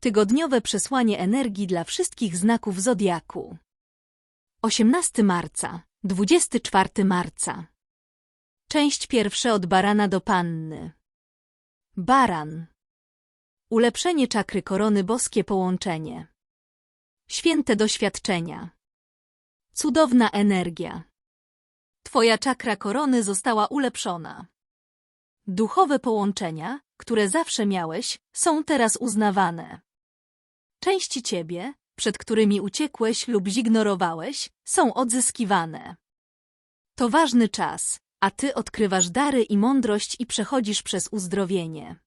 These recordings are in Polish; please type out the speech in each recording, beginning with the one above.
Tygodniowe przesłanie energii dla wszystkich znaków zodiaku. 18 marca, 24 marca. Część pierwsza od barana do panny. Baran. Ulepszenie czakry korony boskie połączenie. Święte doświadczenia. Cudowna energia. Twoja czakra korony została ulepszona. Duchowe połączenia, które zawsze miałeś, są teraz uznawane. Części ciebie, przed którymi uciekłeś lub zignorowałeś, są odzyskiwane. To ważny czas, a ty odkrywasz dary i mądrość i przechodzisz przez uzdrowienie.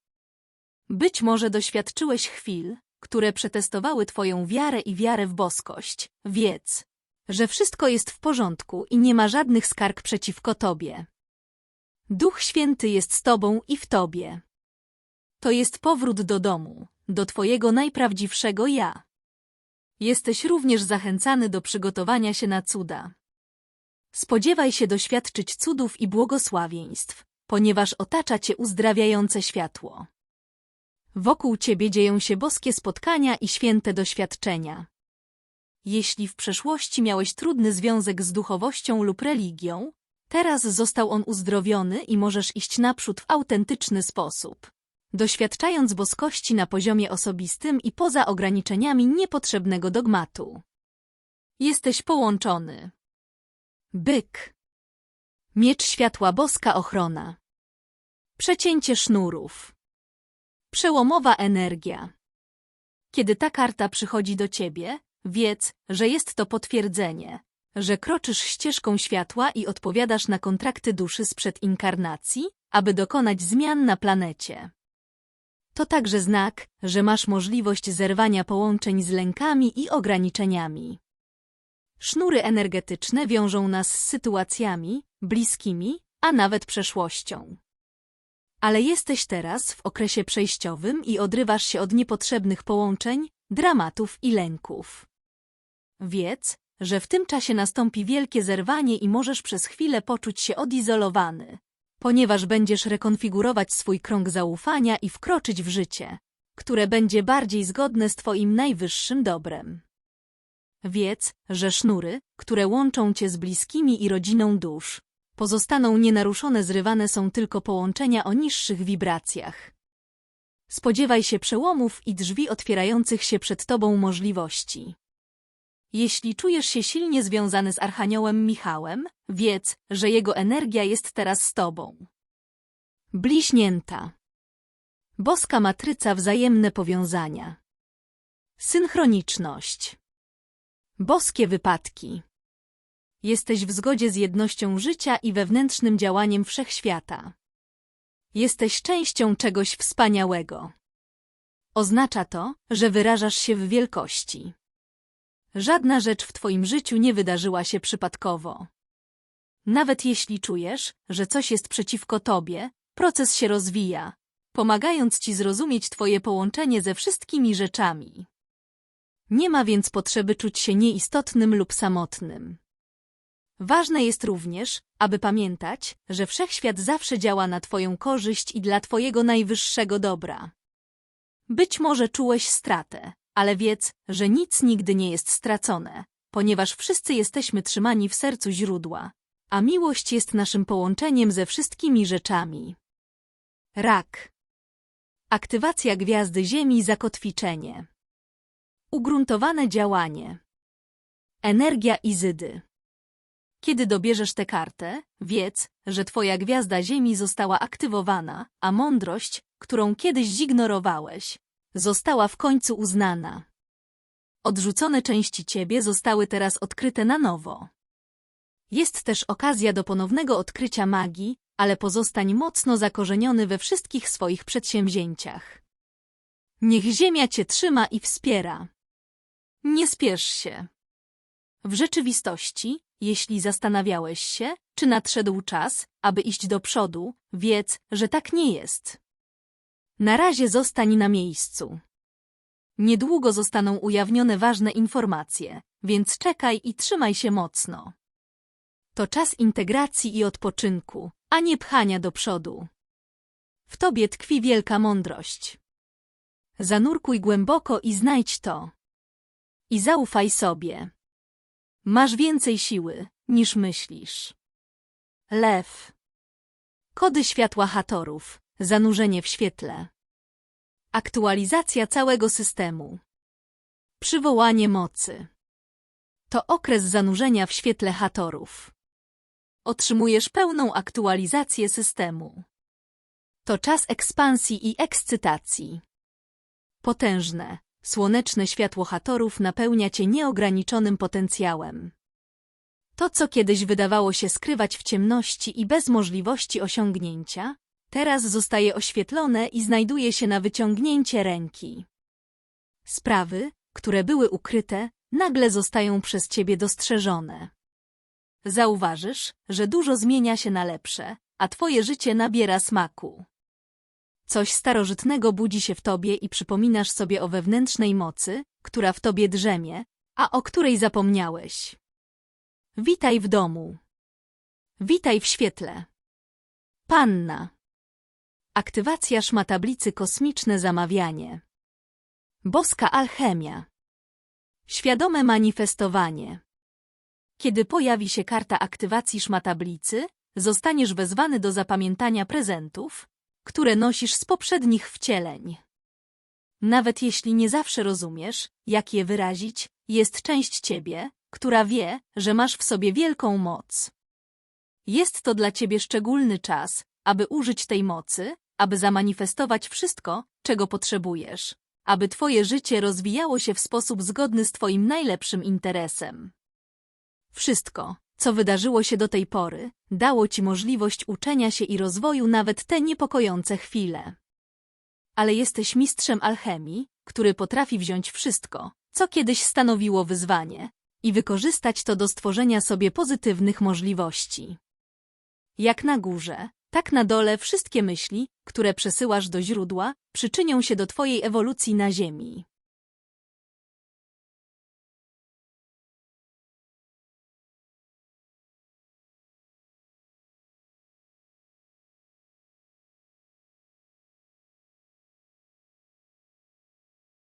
Być może doświadczyłeś chwil, które przetestowały twoją wiarę i wiarę w boskość. Wiedz, że wszystko jest w porządku i nie ma żadnych skarg przeciwko tobie. Duch Święty jest z tobą i w tobie. To jest powrót do domu, do twojego najprawdziwszego ja. Jesteś również zachęcany do przygotowania się na cuda. Spodziewaj się doświadczyć cudów i błogosławieństw, ponieważ otacza cię uzdrawiające światło. Wokół ciebie dzieją się boskie spotkania i święte doświadczenia. Jeśli w przeszłości miałeś trudny związek z duchowością lub religią, teraz został on uzdrowiony i możesz iść naprzód w autentyczny sposób. Doświadczając boskości na poziomie osobistym i poza ograniczeniami niepotrzebnego dogmatu. Jesteś połączony. Byk. Miecz światła boska ochrona. Przecięcie sznurów. Przełomowa energia. Kiedy ta karta przychodzi do ciebie, wiedz, że jest to potwierdzenie, że kroczysz ścieżką światła i odpowiadasz na kontrakty duszy sprzed inkarnacji, aby dokonać zmian na planecie. To także znak, że masz możliwość zerwania połączeń z lękami i ograniczeniami. Sznury energetyczne wiążą nas z sytuacjami, bliskimi, a nawet przeszłością. Ale jesteś teraz w okresie przejściowym i odrywasz się od niepotrzebnych połączeń, dramatów i lęków. Wiedz, że w tym czasie nastąpi wielkie zerwanie i możesz przez chwilę poczuć się odizolowany, ponieważ będziesz rekonfigurować swój krąg zaufania i wkroczyć w życie, które będzie bardziej zgodne z Twoim najwyższym dobrem. Wiedz, że sznury, które łączą Cię z bliskimi i rodziną dusz, pozostaną nienaruszone zrywane są tylko połączenia o niższych wibracjach. Spodziewaj się przełomów i drzwi otwierających się przed Tobą możliwości. Jeśli czujesz się silnie związany z Archaniołem Michałem, wiedz, że jego energia jest teraz z tobą. Bliźnięta. Boska matryca wzajemne powiązania. Synchroniczność. Boskie wypadki. Jesteś w zgodzie z jednością życia i wewnętrznym działaniem wszechświata. Jesteś częścią czegoś wspaniałego. Oznacza to, że wyrażasz się w wielkości. Żadna rzecz w Twoim życiu nie wydarzyła się przypadkowo. Nawet jeśli czujesz, że coś jest przeciwko Tobie, proces się rozwija, pomagając Ci zrozumieć Twoje połączenie ze wszystkimi rzeczami. Nie ma więc potrzeby czuć się nieistotnym lub samotnym. Ważne jest również, aby pamiętać, że Wszechświat zawsze działa na Twoją korzyść i dla Twojego najwyższego dobra. Być może czułeś stratę, ale wiedz, że nic nigdy nie jest stracone, ponieważ wszyscy jesteśmy trzymani w sercu źródła, a miłość jest naszym połączeniem ze wszystkimi rzeczami. Rak. Aktywacja gwiazdy Ziemi zakotwiczenie. Ugruntowane działanie. Energia Izydy. Kiedy dobierzesz tę kartę, wiedz, że twoja gwiazda Ziemi została aktywowana, a mądrość, którą kiedyś zignorowałeś, została w końcu uznana. Odrzucone części ciebie zostały teraz odkryte na nowo. Jest też okazja do ponownego odkrycia magii, ale pozostań mocno zakorzeniony we wszystkich swoich przedsięwzięciach. Niech Ziemia cię trzyma i wspiera. Nie spiesz się. W rzeczywistości, jeśli zastanawiałeś się, czy nadszedł czas, aby iść do przodu, wiedz, że tak nie jest. Na razie zostań na miejscu. Niedługo zostaną ujawnione ważne informacje, więc czekaj i trzymaj się mocno. To czas integracji i odpoczynku, a nie pchania do przodu. W tobie tkwi wielka mądrość. Zanurkuj głęboko i znajdź to. I zaufaj sobie. Masz więcej siły, niż myślisz. Lew. Kody światła Hatorów. Zanurzenie w świetle. Aktualizacja całego systemu. Przywołanie mocy. To okres zanurzenia w świetle Hatorów. Otrzymujesz pełną aktualizację systemu. To czas ekspansji i ekscytacji. Potężne, słoneczne światło Hatorów napełnia cię nieograniczonym potencjałem. To, co kiedyś wydawało się skrywać w ciemności i bez możliwości osiągnięcia, teraz zostaje oświetlone i znajduje się na wyciągnięcie ręki. Sprawy, które były ukryte, nagle zostają przez ciebie dostrzeżone. Zauważysz, że dużo zmienia się na lepsze, a twoje życie nabiera smaku. Coś starożytnego budzi się w tobie i przypominasz sobie o wewnętrznej mocy, która w tobie drzemie, a o której zapomniałeś. Witaj w domu. Witaj w świetle. Panna. Aktywacja szmatablicy kosmiczne zamawianie. Boska alchemia. Świadome manifestowanie. Kiedy pojawi się karta aktywacji szmatablicy, zostaniesz wezwany do zapamiętania prezentów, które nosisz z poprzednich wcieleń. Nawet jeśli nie zawsze rozumiesz, jak je wyrazić, jest część ciebie, która wie, że masz w sobie wielką moc. Jest to dla ciebie szczególny czas, aby użyć tej mocy, aby zamanifestować wszystko, czego potrzebujesz, aby twoje życie rozwijało się w sposób zgodny z twoim najlepszym interesem. Wszystko, co wydarzyło się do tej pory, dało ci możliwość uczenia się i rozwoju nawet te niepokojące chwile. Ale jesteś mistrzem alchemii, który potrafi wziąć wszystko, co kiedyś stanowiło wyzwanie, i wykorzystać to do stworzenia sobie pozytywnych możliwości. Jak na górze, tak na dole wszystkie myśli, które przesyłasz do źródła, przyczynią się do Twojej ewolucji na Ziemi.